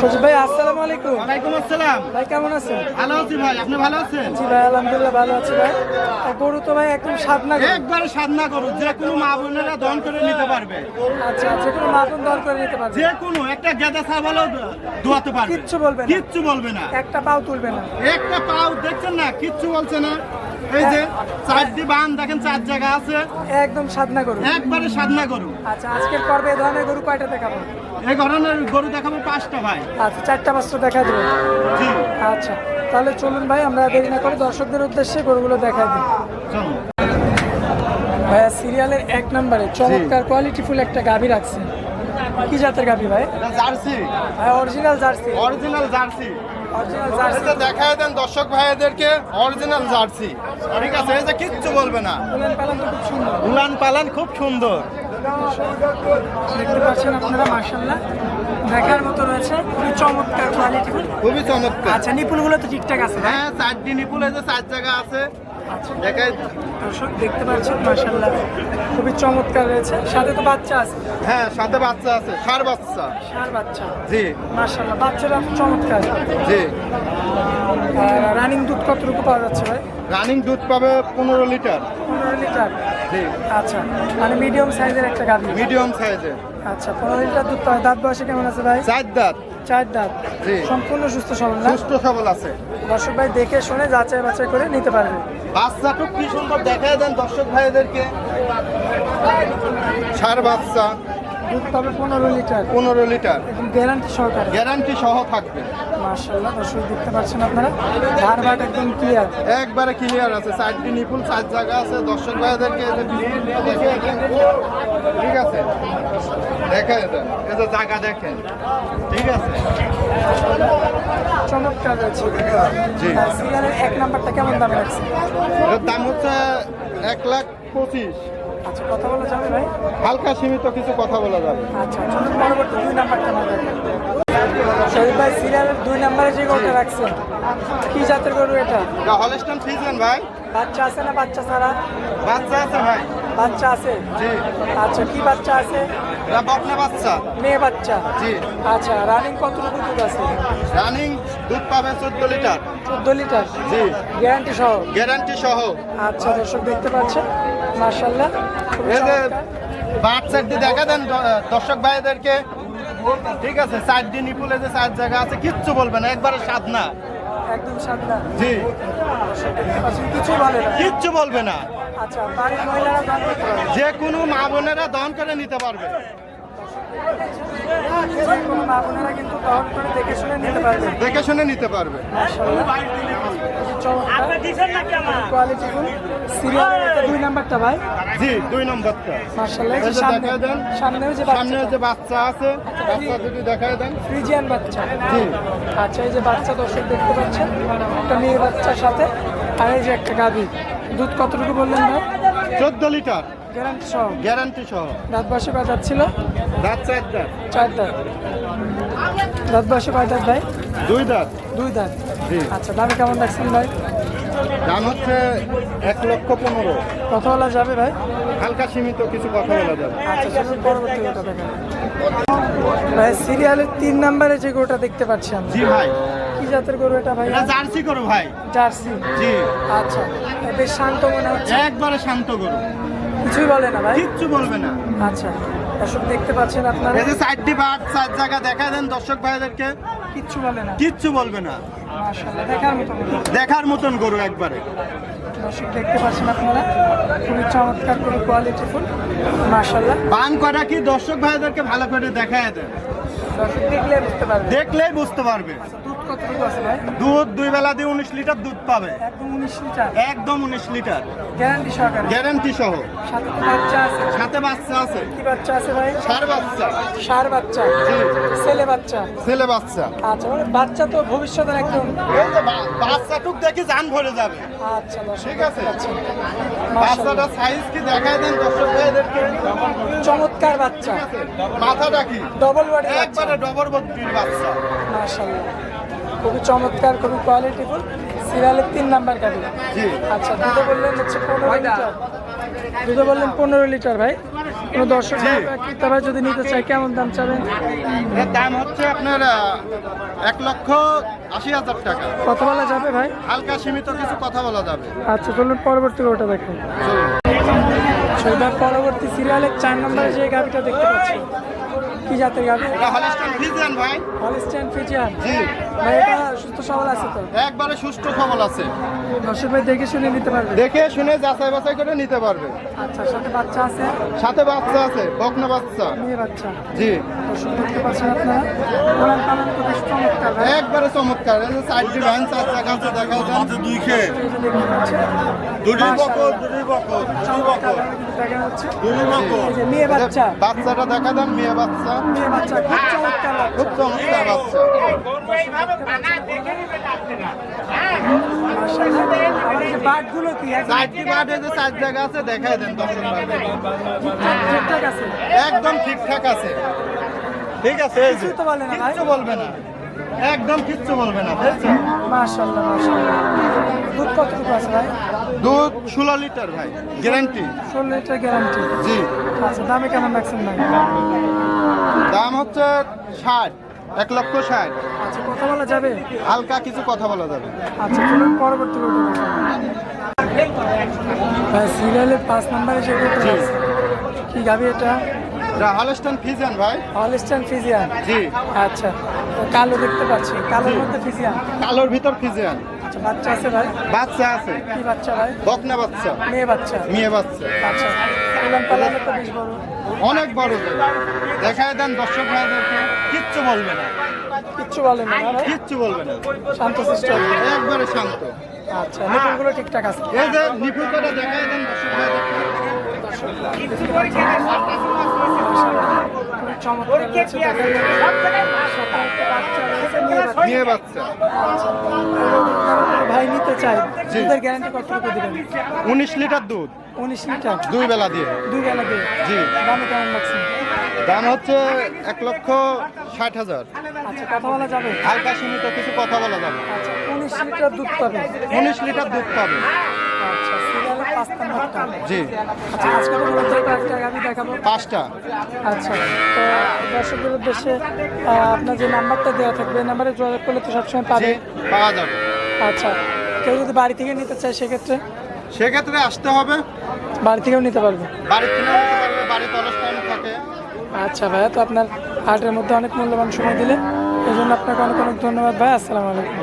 সজিব ভাই আসসালামু আলাইকুম। ওয়ালাইকুম আসসালাম। ভাই কেমন আছেন? ভালো আছি ভাই আপনি ভালো আছেন? জি ভাই আলহামদুলিল্লাহ ভালো আছি ভাই। গরু তো ভাই একদম সাধনা গরু। একবারে সাধনা করুন যে কোনো মা বোনেরা দন করে নিতে পারবে। আচ্ছা যে কোনো মাপন দর করে নিতে পারবে। যে কোনো একটা গেদা ছাগলও দোয়াতে পারবে। কিচ্ছু বলবে না। কিচ্ছু বলবে না। একটা পাও তুলবে না। একটা পাও দেখছেন না? কিচ্ছু বলছে না। এই যে চারটি বান দেখেন চার জায়গা আছে। একদম সাধনা গরু। একবারে সাধনা করুন আচ্ছা আজকের পর্বে এই ধরনের গরু কয়টা দেখাবো? এই ধরনের গরু দেখাবো পাঁচটা ভাই। আচ্ছা চারটা পাঁচটা দেখা দেবো। জি। আচ্ছা তাহলে চলুন ভাই আমরা দেরি না করে দর্শকদের উদ্দেশ্যে গরুগুলো দেখা দিই। ভাইয়া সিরিয়ালের এক নম্বরে চমৎকার কোয়ালিটিফুল একটা গাভী রাখছে। কি জাতের গাভী ভাই? জার্সি। ভাই অরিজিনাল জার্সি। Original jersey. দেখায় দেন দর্শক ভাইদেরকে অরিজিনাল জার্সি। ঠিক আছে কিচ্ছু বলবে না। উলান পালান খুব সুন্দর। উলান পালান খুব সুন্দর। দেখতে পাচ্ছেন আপনারা মার্শাল্লাহ দেখার মতো রয়েছে। খুবই চমৎকার কোয়ালিটিফুল খুবই চমৎকার। আচ্ছা নিপুলগুলো তো ঠিকঠাক আছে হ্যাঁ? চারটি নিপুল যে চার জায়গা আছে। আচ্ছা। দেখায় দর্শক দেখতে পাচ্ছেন মার্শাল্লাহ খুবই চমৎকার রয়েছে। সাথে তো বাচ্চা আছে। হ্যাঁ সাথে বাচ্চা আছে ষাট বাচ্চা। বাচ্চা। জি। মার্শাল্লাহ চমৎকার। জি। রানিং দুধ কতটুকু পাওয়া যাচ্ছে ভাই? রানিং দুধ পাবে পনেরো লিটার। পনেরো লিটার। জি। আচ্ছা মানে মিডিয়াম সাইজের একটা গাভী। মিডিয়াম সাইজের আচ্ছা পনেরো লিটার দুধ দাঁত বয়সে কেমন আছে ভাই? চার দাঁত। চার দাঁত। জি। সম্পূর্ণ সুস্থ সবল না? সুস্থ সবল আছে। দর্শক ভাই দেখে শুনে যাচাই বাছাই করে নিতে পারবে বাচ্চাটুক কি সুন্দর দেখায় দেন দর্শক ভাইদেরকে। ষাট বাচ্চা। দুধ পাবে পনেরো লিটার। পনেরো লিটার। গ্যারান্টি সহকারে। গ্যারান্টি সহ থাকবে। মার্শাল্লাহ দর্শক দেখতে পাচ্ছেন আপনারা। ধার একদম ক্লিয়ার একবারে ক্লিয়ার আছে চারটি নিপুল চার জায়গা আছে। দর্শক ভাইদেরকে দেখেন। ঠিক আছে? দেখা দেন এই জায়গা দেখেন ঠিক আছে? চমৎকার জি। এক নাম্বারটা কেমন দাম রাখছে দাম হচ্ছে এক লাখ পঁচিশ। আচ্ছা কথা বলা যাবে ভাই? হালকা সীমিত কিছু কথা বলা যাবে। আচ্ছা চলুন পরবর্তী দুই নাম্বারটা আমরা দেখি ভাই সিরিয়ালের দুই নাম্বারে যে গরুটা রাখছেন কি জাতের গরু এটা? এটা হলস্টন ভাই। বাচ্চা আছে না বাচ্চা ছাড়া? বাচ্চা আছে ভাই। বাচ্চা আছে? জি। আচ্ছা কি বাচ্চা আছে? এটা বকনা বাচ্চা। মেয়ে বাচ্চা? জি। আচ্ছা রানিং কতটুকু দুধ আছে? রানিং দুধ পাবে চোদ্দ লিটার। চোদ্দ লিটার? জি। গ্যারান্টি সহ? গ্যারান্টি সহ। আচ্ছা দর্শক দেখতে পাচ্ছেন। মার্শাল্লাহ দেখা দেন দর্শক ভাইদেরকে। ঠিক আছে যে চার জায়গা আছে কিচ্ছু বলবে না একবারে স্বাদ না। একদম সাদা জি। দর্শক দেখতে পাচ্ছেন কিছু বলে না। কিচ্ছু বলবে না। আচ্ছা বাড়ির মহিলারা যে কোনো মা বোনেরা দন করে নিতে পারবে। দেখে শুনে নিতে পারবে। দেখে শুনে নিতে পারবে কোয়ালিটিফুল সিরিয়ালের এটা দুই নাম্বারটা ভাই। জি দুই নম্বরটা। সামনে দেখায় দেন। যে বাচ্চা যে বাচ্চা আছে বাচ্চা যদি দেখায় দেন। ফ্রিজিয়ান বাচ্চা। জি। আচ্ছা এই যে বাচ্চা দর্শক দেখতে পাচ্ছেন একটা মেয়ে বাচ্চার সাথে আর এই যে একটা গাভী। দুধ কতটুকু বললেন ভাই? চোদ্দ লিটার। গ্যারান্টি সহ? গ্যারান্টি সহ। দাঁত বয়সে কয় দাঁত ছিল? দাঁত চার দাঁত। চার দাঁত। দাঁত বয়সে কয় দাঁত ভাই? দুই দাঁত। দুই দাঁত। জি। আচ্ছা দামে কেমন রাখছেন ভাই? দাম হচ্ছে এক লক্ষ পনেরো। কত বলা যাবে ভাই? হালকা সীমিত কিছু কথা বলা যাবে। আচ্ছা পরবর্তী গোটা দেখেন। ভাই সিরিয়ালের তিন নম্বরে যে গরুটা দেখতে পাচ্ছি আমরা। জি ভাই। কি জাতের গরু এটা ভাই? জার্সি করো ভাই। জার্সি। জি। আচ্ছা বেশ শান্ত মনে হচ্ছে। একবারে শান্ত করো কিছুই বলে না ভাই। কিচ্ছু বলবে না। আচ্ছা দর্শক দেখতে পাচ্ছেন আপনারা। এই যে চারটি বাট চার জায়গা দেখা দেন দর্শক ভাইদেরকে। কিচ্ছু বলে না। কিচ্ছু বলবে না। মাশাআল্লাহ দেখার মতো গরু। দেখার মতন গরু একবারে। দর্শক দেখতে পাচ্ছেন আপনারা খুবই চমৎকার করে কোয়ালিটিফুল মাশাআল্লাহ। বান করা কি দর্শক ভাইদেরকে ভালো করে দেখায় দেন? দর্শক দেখলে বুঝতে পারবে দেখলেই বুঝতে পারবে। আচ্ছা, দুধ দুই বেলা দিয়ে উনিশ লিটার দুধ পাবে। একদম উনিশ লিটার? একদম উনিশ লিটার। গ্যারান্টি সহকারে? গ্যারান্টি সহ। সাথে বাচ্চা আছে? সাথে বাচ্চা আছে। কি বাচ্চা আছে ভাই? সার বাচ্চা। সার বাচ্চা। ছেলে বাচ্চা? ছেলে বাচ্চা। আচ্ছা মানে বাচ্চা তো ভবিষ্যতের একদম বাচ্চাটুক দেখি জান ভরে যাবে। আচ্ছা ঠিক আছে। বাচ্চাটা সাইজ কি দেখায় দেন দর্শক ভাইদেরকে চমৎকার বাচ্চা। মাথাটা কি? ডবল বডি একবারে ডবল বত্রির বাচ্চা। মাশাআল্লাহ। খুবই চমৎকার খুবই কোয়ালিটিফুল সিরিয়ালের তিন নাম্বার গাড়ি। আচ্ছা দুধে বললেন হচ্ছে পনেরো লিটার। দুধে বললেন পনেরো লিটার ভাই। কোনো দর্শক। ক্রেতারা যদি নিতে চায় কেমন দাম চাবেন? এর দাম হচ্ছে আপনার এক লক্ষ আশি হাজার টাকা। কত বলা যাবে ভাই? হালকা সীমিত কিছু কথা বলা যাবে। আচ্ছা চলুন পরবর্তী ওটা দেখেন। সেবার পরবর্তী সিরিয়ালের চার নম্বরে যে গাড়িটা দেখতে পাচ্ছি। কি জাতের গাভি? এটা হলিস্টান ফিজিয়ান ভাই। হলিস্টাইন ফিজিয়ান জি। ভাই এটা সুস্থ সবল আছে তো? একবারে সুষ্ঠু সবল আছে। দর্শক ভাই দেখে শুনে নিতে পারবে? দেখে শুনে যাচাই বাছাই করে নিতে পারবে। আচ্ছা সাথে বাচ্চা আছে? সাথে বাচ্চা আছে বকনা বাচ্চা। মেয়ে বাচ্চা। জি। দর্শক দেখতে পাচ্ছেন আপনারা। বেশ চমৎকার একবারে চমৎকার এই ভ্যান চার চাকা আছে দেখা যাচ্ছে দুই খেয়ে। দুটি। দুটি বকর দুটি মেয়ে বাচ্চা। বাচ্চাটা দেখা দেন মেয়ে বাচ্চা। মেয়ে বাচ্চা খুব চমৎকার খুব চমৎকার বাচ্চা। মাশাআল্লাহ। আর এই যে বাঘগুলো কি? একদম সাইডটি যে চার জায়গা আছে দেখাই দেন দর্শক ঠিকঠাক আছে। একদম ঠিকঠাক আছে। ঠিক আছে বলবে না। একদম কিচ্ছু বলবে না বুঝছেন মাশাআল্লাহ মাশাআল্লাহ। দুধ কতটুকু আছে ভাই? দুধ ষোলো লিটার ভাই গ্যারান্টি। ষোলো লিটার গ্যারান্টি। জি। আচ্ছা দামে কেমন রাখছেন ভাই? দাম হচ্ছে ষাট এক লক্ষ ষাট। আচ্ছা কথা বলা যাবে? হালকা কিছু কথা বলা যাবে। আচ্ছা চলুন পরবর্তী ভাই সিরিয়ালের পাঁচ নম্বরে। আছে কি গাবি এটা? এটা হলস্টন ফিজিয়ান ভাই? হলিস্টান ফিজিয়ান জি। আচ্ছা। কালো দেখতে পাচ্ছি। কালোর মধ্যে ফিজিয়ান কালোর ভিতর ফিজিয়ান আচ্ছা বাচ্চা আছে ভাই? বাচ্চা আছে। কি বাচ্চা ভাই? বকনা বাচ্চা। মেয়ে বাচ্চা। মেয়ে বাচ্চা। আচ্ছা উলান পালানো তো বেশ বড়। অনেক বড়। দেখায় দেন দর্শক ভাইদেরকে। কিচ্ছু বলবে না। কিচ্ছু বলেন না কিচ্ছু বলবে না। শান্ত শিষ্ট একবারে শান্ত। আচ্ছা নিপুণগুলো ঠিকঠাক আছে। এই যে করে দেখায় দেন দর্শক ভাইদেরকে। খুব বাচ্চা। ভাই নিতে চাই। দুধের গ্যারান্টি কতটুকু দিবেন? উনিশ লিটার দুধ। উনিশ লিটার? দুই বেলা দিয়ে। দুই বেলা দিয়ে? জি। দামে কেমন লাগছে? দাম হচ্ছে এক লক্ষ ষাট হাজার। আচ্ছা কথা বলা যাবে? হালকা সীমিত কিছু কথা বলা যাবে আচ্ছা উনিশ লিটার দুধ পাবে উনিশ লিটার দুধ পাবে আচ্ছা জি। আচ্ছা পাঁচটা। আচ্ছা তো দর্শকদের উদ্দেশ্যে আপনার যে নাম্বারটা দেওয়া থাকবে এই নাম্বারে যোগাযোগ করলে তো সবসময় পাবে পাওয়া যাবে। আচ্ছা কেউ যদি বাড়ি থেকে নিতে চায় সেক্ষেত্রে? সেক্ষেত্রে আসতে হবে। বাড়ি থেকেও নিতে পারবে? বাড়ির থেকে নিতে পারবে বাড়িতে অলস থাকে। আচ্ছা ভাইয়া তো আপনার হাটের মধ্যে অনেক মূল্যবান সময় দিলে এই জন্য আপনাকে অনেক অনেক ধন্যবাদ ভাই আসসালামু আলাইকুম।